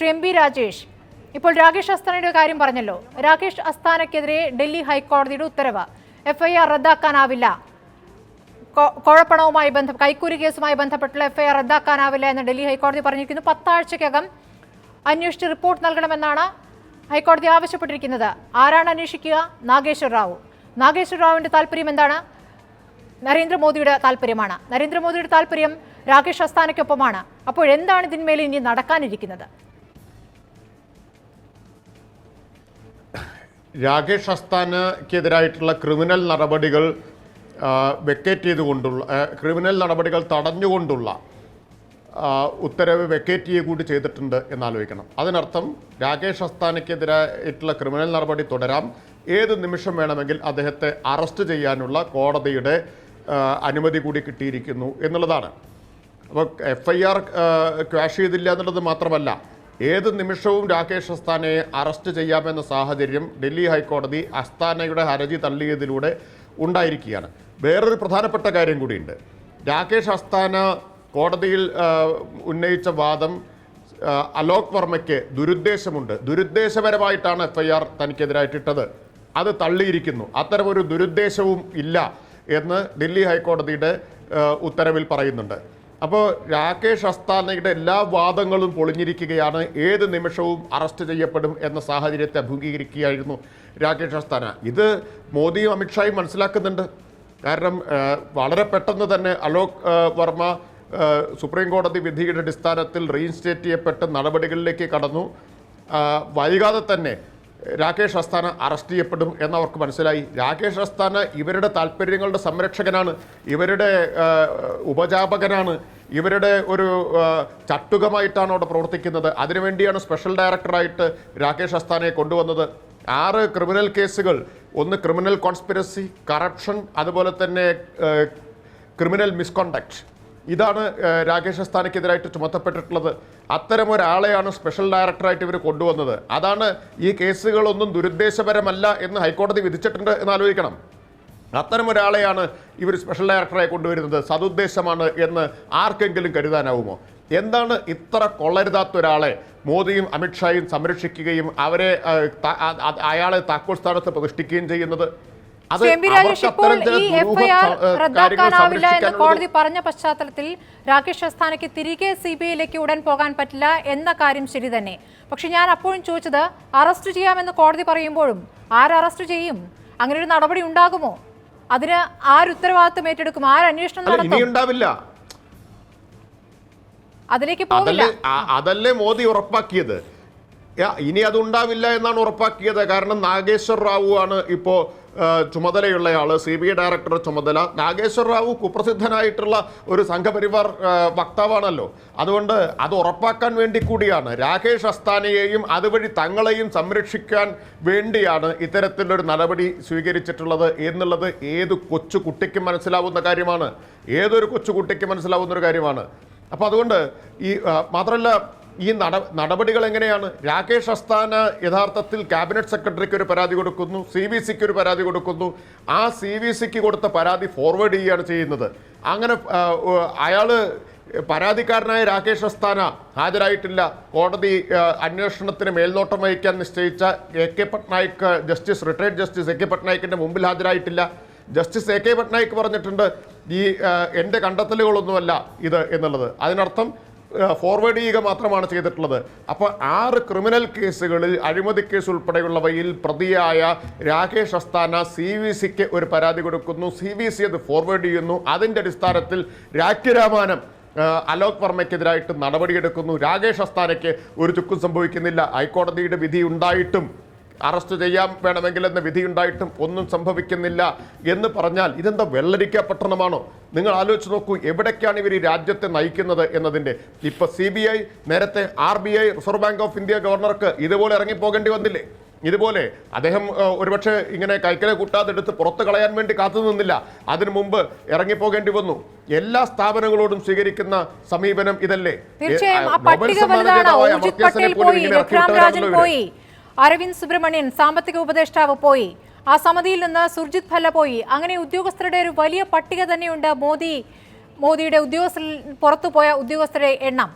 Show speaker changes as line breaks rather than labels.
Shri M B Rajesh. ഇപ്പോൾ രാകേഷ് അസ്താനയുടെ കാര്യം പറഞ്ഞല്ലോ. രാകേഷ് അസ്താനക്കെതിരെ ഡൽഹി ഹൈക്കോടതിയുടെ ഉത്തരവ്. എഫ്ഐആർ റദ്ദാക്കാനാവില്ല. കോഴപ്പണവുമായി ബന്ധ കൈക്കൂലി കേസുമായി ബന്ധപ്പെട്ടുള്ള എഫ്ഐആർ റദ്ദാക്കാനാവില്ല എന്ന് ഡൽഹി ഹൈക്കോടതി പറഞ്ഞിരിക്കുന്നു. പത്താഴ്ചയ്ക്കകം അന്വേഷിച്ച് റിപ്പോർട്ട് നൽകണമെന്നാണ് ഹൈക്കോടതി ആവശ്യപ്പെട്ടിരിക്കുന്നത്. ആരാണ് അന്വേഷിക്കുക? നാഗേശ്വർ റാവു. നാഗേശ്വർ റാവുവിന്റെ താല്പര്യം എന്താണ്? നരേന്ദ്രമോദിയുടെ താല്പര്യമാണ് നരേന്ദ്രമോദിയുടെ താല്പര്യം രാകേഷ് അസ്താനയ്ക്കൊപ്പമാണ്. അപ്പോൾ എന്താണ് ഇതിന്മേൽ ഇനി നടക്കാനിരിക്കുന്നത്?
രാകേഷ് അസ്താനക്കെതിരായിട്ടുള്ള ക്രിമിനൽ നടപടികൾ വെക്കേറ്റ് ചെയ്തുകൊണ്ടുള്ള ക്രിമിനൽ നടപടികൾ തടഞ്ഞുകൊണ്ടുള്ള ഉത്തരവ് വെക്കേറ്റ് ചെയ്യുക കൂടി ചെയ്തിട്ടുണ്ട് എന്നാലോചിക്കണം. അതിനർത്ഥം രാകേഷ് അസ്താനയ്ക്കെതിരായിട്ടുള്ള ക്രിമിനൽ നടപടി തുടരാം. ഏത് നിമിഷം വേണമെങ്കിൽ അദ്ദേഹത്തെ അറസ്റ്റ് ചെയ്യാനുള്ള കോടതിയുടെ അനുമതി കൂടി കിട്ടിയിരിക്കുന്നു എന്നുള്ളതാണ്. അപ്പോൾ എഫ് ഐ ആർ ക്വാഷ് ചെയ്തില്ല എന്നുള്ളത് മാത്രമല്ല ഏത് നിമിഷവും രാകേഷ് അസ്താനയെ അറസ്റ്റ് ചെയ്യാമെന്ന സാഹചര്യം ഡൽഹി ഹൈക്കോടതി അസ്താനയുടെ ഹർജി തള്ളിയതിലൂടെ ഉണ്ടായിരിക്കുകയാണ്. വേറൊരു പ്രധാനപ്പെട്ട കാര്യം കൂടിയുണ്ട്. രാകേഷ് അസ്താന കോടതിയിൽ ഉന്നയിച്ച വാദം അലോക് വർമ്മയ്ക്ക് ദുരുദ്ദേശമുണ്ട്. ദുരുദ്ദേശപരമായിട്ടാണ് എഫ് ഐ ആർ തനിക്കെതിരായിട്ടിട്ടത് അത് തള്ളിയിരിക്കുന്നു. അത്തരമൊരു ദുരുദ്ദേശവും ഇല്ല എന്ന് ഡൽഹി ഹൈക്കോടതിയുടെ ഉത്തരവിൽ പറയുന്നുണ്ട്. അപ്പോൾ രാകേഷ് അസ്താനയുടെ എല്ലാ വാദങ്ങളും പൊളിഞ്ഞിരിക്കുകയാണ്. ഏത് നിമിഷവും അറസ്റ്റ് ചെയ്യപ്പെടും എന്ന സാഹചര്യത്തെ അഭിമുഖീകരിക്കുകയായിരുന്നു രാകേഷ് അസ്താന. ഇത് മോദിയും അമിത്ഷായും മനസ്സിലാക്കുന്നുണ്ട്. കാരണം വളരെ പെട്ടെന്ന് തന്നെ അലോക് വർമ്മ സുപ്രീം കോടതി വിധിയുടെ അടിസ്ഥാനത്തിൽ റീഇൻസ്റ്റേറ്റ് ചെയ്യപ്പെട്ട നടപടികളിലേക്ക് കടന്നു. വൈകാതെ തന്നെ രാകേഷ് അസ്താന അറസ്റ്റ് ചെയ്യപ്പെടും എന്നവർക്ക് മനസ്സിലായി. രാകേഷ് അസ്താന ഇവരുടെ താല്പര്യങ്ങളുടെ സംരക്ഷകനാണ്. ഇവരുടെ ഉപജാപകനാണ്. ഇവരുടെ ഒരു ചട്ടുകമായിട്ടാണ് അവിടെ പ്രവർത്തിക്കുന്നത്. അതിനുവേണ്ടിയാണ് സ്പെഷ്യൽ ഡയറക്ടറായിട്ട് രാകേഷ് അസ്താനയെ കൊണ്ടുവന്നത്. ആറ് ക്രിമിനൽ കേസുകൾ. ഒന്ന് ക്രിമിനൽ കോൺസ്പിരസി കറപ്ഷൻ അതുപോലെ തന്നെ ക്രിമിനൽ മിസ്കോണ്ടക്ട്. ഇതാണ് രാകേഷ് അസ്ഥാനയ്ക്കെതിരായിട്ട് ചുമത്തപ്പെട്ടിട്ടുള്ളത്. അത്തരം ഒരാളെയാണ് സ്പെഷ്യൽ ഡയറക്ടറായിട്ട് ഇവർ കൊണ്ടുവന്നത്. അതാണ് ഈ കേസുകളൊന്നും ദുരുദ്ദേശപരമല്ല എന്ന് ഹൈക്കോടതി വിധിച്ചിട്ടുണ്ട് എന്ന് ആലോചിക്കണം. അത്തരം ഒരാളെയാണ് ഇവർ സ്പെഷ്യൽ ഡയറക്ടറായി കൊണ്ടുവരുന്നത്. സതുദ്ദേശമാണ് എന്ന് ആർക്കെങ്കിലും കരുതാനാവുമോ? എന്താണ് ഇത്ര കൊള്ളരുതാത്ത ഒരാളെ മോദിയും അമിത്ഷായും സംരക്ഷിക്കുകയും അവരെ അയാളെ താക്കോൽ സ്ഥാനത്ത് പ്രതിഷ്ഠിക്കുകയും ചെയ്യുന്നത്?
ഇപ്പോൾ റദ്ദാക്കാനാവില്ല എന്ന് കോടതി പറഞ്ഞ പശ്ചാത്തലത്തിൽ രാകേഷ് അസ്ഥാനയ്ക്ക് തിരികെ സി ബി ഐയിലേക്ക് ഉടൻ പോകാൻ പറ്റില്ല എന്ന കാര്യം ശരി തന്നെ. പക്ഷെ ഞാൻ അപ്പോഴും ചോദിച്ചത് അറസ്റ്റ് ചെയ്യാമെന്ന് കോടതി പറയുമ്പോഴും ആര് അറസ്റ്റ് ചെയ്യും? അങ്ങനെ ഒരു നടപടി ഉണ്ടാകുമോ? അതിന് ആരുത്തരവാദിത്വം ഏറ്റെടുക്കും?
ആരന്വേഷണം
നടത്തും? അതിലേക്ക് പോകില്ല
അതല്ലേ മോദി ഉറപ്പാക്കിയത്? ഇനി അത് ഉണ്ടാവില്ല എന്നാണ് ഉറപ്പാക്കിയത്. കാരണം നാഗേശ്വർ റാവു ആണ് ഇപ്പോ ആ, ചുമതലയുള്ളയാൾ സി ബി ഐ ഡയറക്ടർ ചുമതല. നാഗേശ്വർ റാവു കുപ്രസിദ്ധനായിട്ടുള്ള ഒരു സംഘപരിവാർ വക്താവാണല്ലോ. അതുകൊണ്ട് അത് ഉറപ്പാക്കാൻ വേണ്ടി കൂടിയാണ്. രാകേഷ് അസ്താനയെയും അതുവഴി തങ്ങളെയും സംരക്ഷിക്കാൻ വേണ്ടിയാണ് ഇത്തരത്തിലൊരു നടപടി സ്വീകരിച്ചിട്ടുള്ളത് എന്നുള്ളത് ഏത് കൊച്ചു കുട്ടിക്കും മനസ്സിലാവുന്ന കാര്യമാണ്. ഏതൊരു കൊച്ചു കുട്ടിക്കും മനസ്സിലാവുന്ന ഒരു കാര്യമാണ്. അപ്പോൾ അതുകൊണ്ട് ഈ മാത്രമല്ല ഈ നട നടപടികൾ എങ്ങനെയാണ് രാകേഷ് അസ്താന യഥാർത്ഥത്തിൽ ക്യാബിനറ്റ് സെക്രട്ടറിക്ക് ഒരു പരാതി കൊടുക്കുന്നു സി ബി സിക്ക് ഒരു പരാതി കൊടുക്കുന്നു. ആ സി ബി സിക്ക് കൊടുത്ത പരാതി ഫോർവേഡ് ചെയ്യുകയാണ് ചെയ്യുന്നത്. അങ്ങനെ അയാൾ പരാതിക്കാരനായ രാകേഷ് അസ്താന ഹാജരായിട്ടില്ല. കോടതി അന്വേഷണത്തിന് മേൽനോട്ടം വഹിക്കാൻ നിശ്ചയിച്ച A K Patnaik justice retired justice A K പട്നായിക്കിന്റെ മുമ്പിൽ ഹാജരായിട്ടില്ല. ജസ്റ്റിസ് എ കെ പട്നായിക് പറഞ്ഞിട്ടുണ്ട് ഈ എന്റെ കണ്ടെത്തലുകളൊന്നുമല്ല ഇത് എന്നുള്ളത്. അതിനർത്ഥം ഫോർവേഡ് ചെയ്യുക മാത്രമാണ് ചെയ്തിട്ടുള്ളത്. അപ്പോൾ ആറ് ക്രിമിനൽ കേസുകളിൽ അഴിമതി കേസ് ഉൾപ്പെടെയുള്ളവയിൽ പ്രതിയായ രാകേഷ് അസ്താന സി വി സിക്ക് ഒരു പരാതി കൊടുക്കുന്നു. സി വി സി അത് ഫോർവേഡ് ചെയ്യുന്നു. അതിന്റെ അടിസ്ഥാനത്തിൽ രാജ്യരാമാനം അലോക് വർമ്മയ്ക്കെതിരായിട്ട് നടപടിയെടുക്കുന്നു. രാകേഷ് അസ്താനയ്ക്ക് ഒരു ചുക്കും സംഭവിക്കുന്നില്ല. ഹൈക്കോടതിയുടെ വിധി ഉണ്ടായിട്ടും അറസ്റ്റ് ചെയ്യാൻ വേണമെങ്കിൽ എന്ന വിധിയുണ്ടായിട്ടും ഒന്നും സംഭവിക്കുന്നില്ല എന്ന് പറഞ്ഞാൽ ഇതെന്താ വെള്ളരിക്ക പട്ടണമാണോ? നിങ്ങൾ ആലോചിച്ച് നോക്കൂ എവിടേക്കാണ് ഇവർ ഈ രാജ്യത്തെ നയിക്കുന്നത് എന്നതിന്റെ. ഇപ്പൊ സി ബി ഐ നേരത്തെ R B I reserve bank of India ഗവർണർക്ക് ഇതുപോലെ ഇറങ്ങിപ്പോകേണ്ടി വന്നില്ലേ? ഇതുപോലെ അദ്ദേഹം ഒരുപക്ഷെ ഇങ്ങനെ കൈക്കലെ കൂട്ടാതെ എടുത്ത് പുറത്ത് കളയാൻ വേണ്ടി കാത്തു നിന്നില്ല. അതിനു മുമ്പ് ഇറങ്ങിപ്പോകേണ്ടി വന്നു. എല്ലാ സ്ഥാപനങ്ങളോടും സ്വീകരിക്കുന്ന സമീപനം ഇതല്ലേ?
തീർച്ചയായും അരവിന്ദ് സുബ്രഹ്മണ്യൻ സാമ്പത്തിക ഉപദേഷ്ടാവ് പോയി. ആ സമിതിയിൽ നിന്ന് സുർജിത് ഭല്ല പോയി. അങ്ങനെ ഉദ്യോഗസ്ഥരുടെ ഒരു വലിയ പട്ടിക തന്നെയുണ്ട് മോദി മോദിയുടെ ഉദ്യോഗസ്ഥരിൽ പുറത്തുപോയ ഉദ്യോഗസ്ഥരുടെ എണ്ണം.